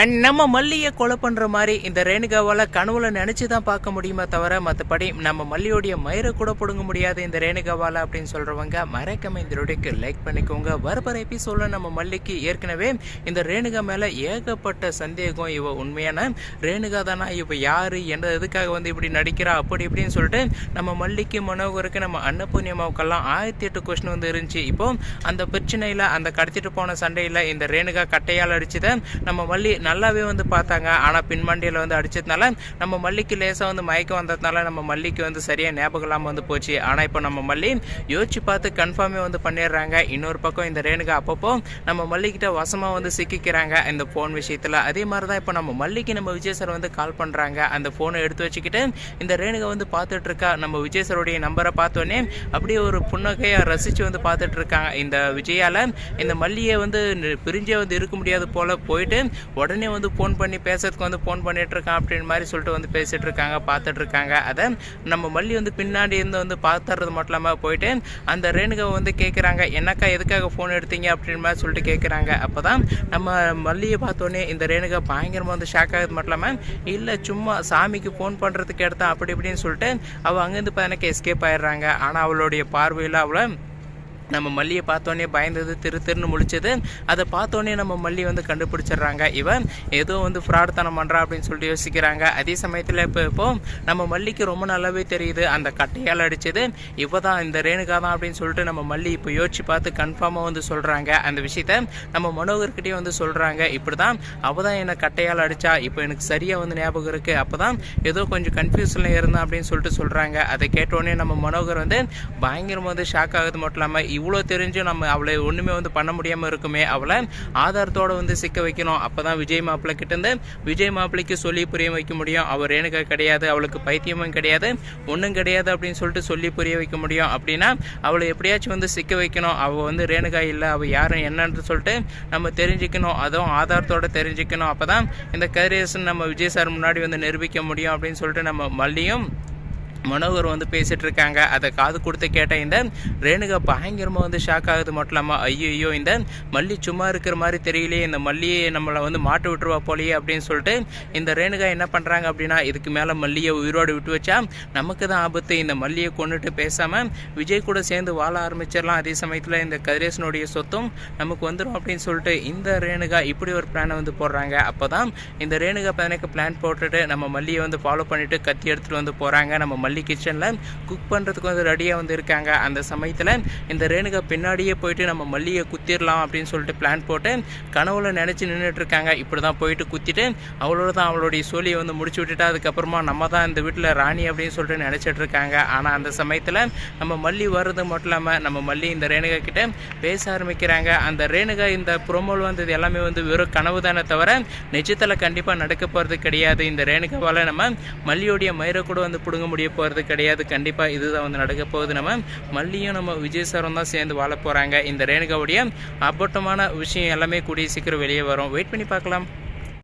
And நம்ம மல்லியை கொலை பண்ணுற மாதிரி இந்த ரேணுகாவால கனவுல நினச்சி தான் பார்க்க முடியுமே தவிர மற்றபடி நம்ம மல்லியோடைய மயிரை கூட பிடுங்க முடியாது இந்த ரேணுகாவால் அப்படின்னு சொல்கிறவங்க மறக்காம இந்த வீடியோக்கு லைக் பண்ணிக்கோங்க. வரப்போற எபிசோடில் நம்ம மல்லிக்கு ஏற்கனவே இந்த ரேணுகா மேலே ஏகப்பட்ட சந்தேகம். இவ உண்மையான ரேணுகா தானா? இவ யார்? என்ன எதுக்காக வந்து இப்படி நடிக்கிறா? அப்படி இப்படின்னு சொல்லிட்டு நம்ம மல்லிக்கு மனோகருக்கு நம்ம அன்னபூர்ணியமாவுக்கெல்லாம் ஆயிரத்தி எட்டு கொஸ்டின் வந்து இருந்துச்சு. இப்போ அந்த பிரச்சனையில் அந்த கடத்திட்டு போன சண்டையில் இந்த ரேணுகா கட்டையால் அடிச்சதை நம்ம மல்லி நல்லாவே வந்து பார்த்தாங்க. ஆனால் பின்மண்டியில் வந்து அடிச்சதுனால நம்ம மல்லிக்கு லேசாக வந்து மயக்கம் வந்ததுனால நம்ம மல்லிக்கு வந்து சரியாக ஞாபகம் இல்லாமல் வந்து போச்சு. ஆனால் இப்போ நம்ம மல்லி யோசிச்சு பார்த்து கன்ஃபார்மே வந்து பண்ணிடுறாங்க. இன்னொரு பக்கம் இந்த ரேணுகா அப்பப்போ நம்ம மல்லிக்கிட்ட வசமாக வந்து சிக்கிக்கிறாங்க இந்த ஃபோன் விஷயத்தில். அதே மாதிரி தான் இப்போ நம்ம மல்லிக்கு நம்ம விஜய் சார் வந்து கால் பண்ணுறாங்க அந்த ஃபோனை எடுத்து வச்சுக்கிட்டு இந்த ரேணுகா வந்து பார்த்துட்டு இருக்கா. நம்ம விஜய் சாருடைய நம்பரை பார்த்தோன்னே அப்படியே ஒரு புன்னகையை ரசித்து வந்து பார்த்துட்டு இருக்காங்க. இந்த விஜயால் இந்த மல்லியை வந்து பிரிஞ்சே வந்து இருக்க முடியாது போல போயிட்டு உடனே உடனே வந்து ஃபோன் பண்ணி பேசுறதுக்கு வந்து ஃபோன் பண்ணிகிட்ருக்கான் அப்படின் அப்படின்னு மாதிரி சொல்லிட்டு வந்து பேசிகிட்டு இருக்காங்க பார்த்துட்டு இருக்காங்க. அதை நம்ம மல்லி வந்து பின்னாடி இருந்து வந்து பார்த்துறது மட்டும் இல்லாமல் போயிட்டு அந்த ரேணுகாவை வந்து கேட்குறாங்க என்னக்கா எதுக்காக ஃபோன் எடுத்தீங்க? அப்படின் மாதிரி சொல்லிட்டு கேட்குறாங்க அப்போ தான் நம்ம மல்லியை பார்த்தோன்னே இந்த ரேணுகா பயங்கரமாக வந்து ஷாக் ஆகுது மட்டும் இல்லாமல் இல்லை சும்மா சாமிக்கு ஃபோன் பண்ணுறதுக்கு எடுத்தான் அப்படி இப்படின்னு சொல்லிட்டு அவள் அங்கேருந்து பார்த்தா எஸ்கேப் ஆயிடுறாங்க. ஆனால் அவளுடைய பார்வையில் அவளை நம்ம மல்லியை பார்த்தோன்னே பயந்தது திரு திருன்னு முழிச்சது. அதை பார்த்தோன்னே நம்ம மல்லி வந்து கண்டுபிடிச்சிடுறாங்க. இவன் ஏதோ வந்து ஃப்ராட்தனம் பண்ணுறா அப்படின்னு சொல்லிட்டு யோசிக்கிறாங்க. அதே சமயத்தில் இப்போ இப்போ நம்ம மல்லிக்கு ரொம்ப நல்லாவே தெரியுது. அந்த கட்டையால் அடிச்சது. இவ தான் இந்த ரேணுகா தான் அப்படின்னு சொல்லிட்டு நம்ம மல்லி இப்போ யோசிச்சு பார்த்து கன்ஃபார்மாக வந்து சொல்கிறாங்க அந்த விஷயத்த நம்ம மனோகர்கிட்டயே வந்து சொல்கிறாங்க இப்படி தான் அவள் தான் என்னை கட்டையால் அடித்தா இப்போ எனக்கு சரியாக வந்து ஞாபகம் இருக்குது அப்போ தான் ஏதோ கொஞ்சம் கன்ஃபியூஷனில் இருந்தேன் அப்படின்னு சொல்லிட்டு சொல்கிறாங்க அதை கேட்டோடனே நம்ம மனோகர் வந்து பயங்கரமாக வந்து ஷாக் ஆகுது மட்டும் இல்லாமல் இவ்வளோ தெரிஞ்சும் நம்ம அவளை ஒன்றுமே வந்து பண்ண முடியாமல் இருக்குமே. அவளை ஆதாரத்தோட வந்து சிக்க வைக்கணும். அப்போ தான் விஜய் மாப்பிள்ளை கிட்டேருந்து விஜய் மாப்பிள்ளைக்கு சொல்லி புரிய வைக்க முடியும். அவள் ரேணுகா கிடையாது அவளுக்கு பைத்தியமும் கிடையாது ஒன்றும் கிடையாது அப்படின்னு சொல்லிட்டு சொல்லி புரிய வைக்க முடியும். அப்படின்னா அவளை எப்படியாச்சும் வந்து சிக்க வைக்கணும். அவள் வந்து ரேணுகா இல்லை அவள் யாரும் என்னன்னு சொல்லிட்டு நம்ம தெரிஞ்சுக்கணும். அதுவும் ஆதாரத்தோட தெரிஞ்சுக்கணும். அப்போ தான் இந்த கதிரேசன் நம்ம விஜய் சார் முன்னாடி வந்து நிரூபிக்க முடியும் அப்படின்னு சொல்லிட்டு நம்ம மல்லியும் மனோகர் வந்து பேசிகிட்டு இருக்காங்க அதை காது கொடுத்து கேட்ட இந்த ரேணுகா பயங்கரமாக வந்து ஷாக் ஆகுது மட்டும் இல்லாமல் ஐயோ ஐயோ இந்த மல்லி சும்மா இருக்கிற மாதிரி தெரியலையே இந்த மல்லியை நம்மளை வந்து மாட்டு விட்டுருவா போலையே அப்படின்னு சொல்லிட்டு இந்த ரேணுகா என்ன பண்ணுறாங்க அப்படின்னா இதுக்கு மேலே மல்லியை உயிரோடு விட்டு வச்சா நமக்கு தான் ஆபத்து. இந்த மல்லியை கொண்டுட்டு பேசாமல் விஜய் கூட சேர்ந்து வாழ ஆரம்பிச்சிடலாம். அதே சமயத்தில் இந்த கதிரேசனுடைய சொத்தும் நமக்கு வந்துடும் அப்படின்னு சொல்லிட்டு இந்த ரேணுகா இப்படி ஒரு பிளானை வந்து போடுறாங்க. அப்போ தான் இந்த ரேணுகா பதினக்கு பிளான் போட்டுட்டு நம்ம மல்லியை வந்து ஃபாலோ பண்ணிவிட்டு கத்தி எடுத்துகிட்டு வந்து போகிறாங்க நம்ம மல்லி கிச்சனில் குக் பண்ணுறதுக்கு வந்து ரெடியாக வந்து இருக்காங்க. அந்த சமயத்தில் இந்த ரேணுகா பின்னாடியே போயிட்டு நம்ம மல்லியை குத்திடலாம் அப்படின்னு சொல்லிட்டு பிளான் போட்டு கனவுல நினச்சி நின்றுட்டு இருக்காங்க. இப்படி தான் போயிட்டு குத்திட்டு அவளோட தான் அவளுடைய சோழியை வந்து முடிச்சு விட்டுட்டு அதுக்கப்புறமா நம்ம தான் இந்த வீட்டில் ராணி அப்படின்னு சொல்லிட்டு நினச்சிட்டு இருக்காங்க. ஆனால் அந்த சமயத்தில் நம்ம மல்லி வர்றது மட்டும் இல்லாமல் நம்ம மல்லி இந்த ரேணுகா கிட்ட பேச ஆரம்பிக்கிறாங்க. அந்த ரேணுகா இந்த ப்ரோமோல் வந்தது எல்லாமே வந்து வெறும் கனவு தானே தவிர நிஜத்தில் கண்டிப்பாக நடக்க போகிறது கிடையாது. இந்த ரேணுகாவால் நம்ம மல்லியோடைய மயிரை கூட வந்து பிடுங்க முடிய போகிறது கிடையாது. கண்டிப்பாக இதுதான் வந்து நடக்க போகுது. நம்ம மல்லியும் நம்ம விஜய் சாரும் தான் சேர்ந்து வாழ போகிறாங்க இந்த ரேணுகாவுடைய அப்பட்டமான விஷயம் எல்லாமே கூடிய சீக்கிரம் வெளியே வரும். வெயிட் பண்ணி பார்க்கலாம்.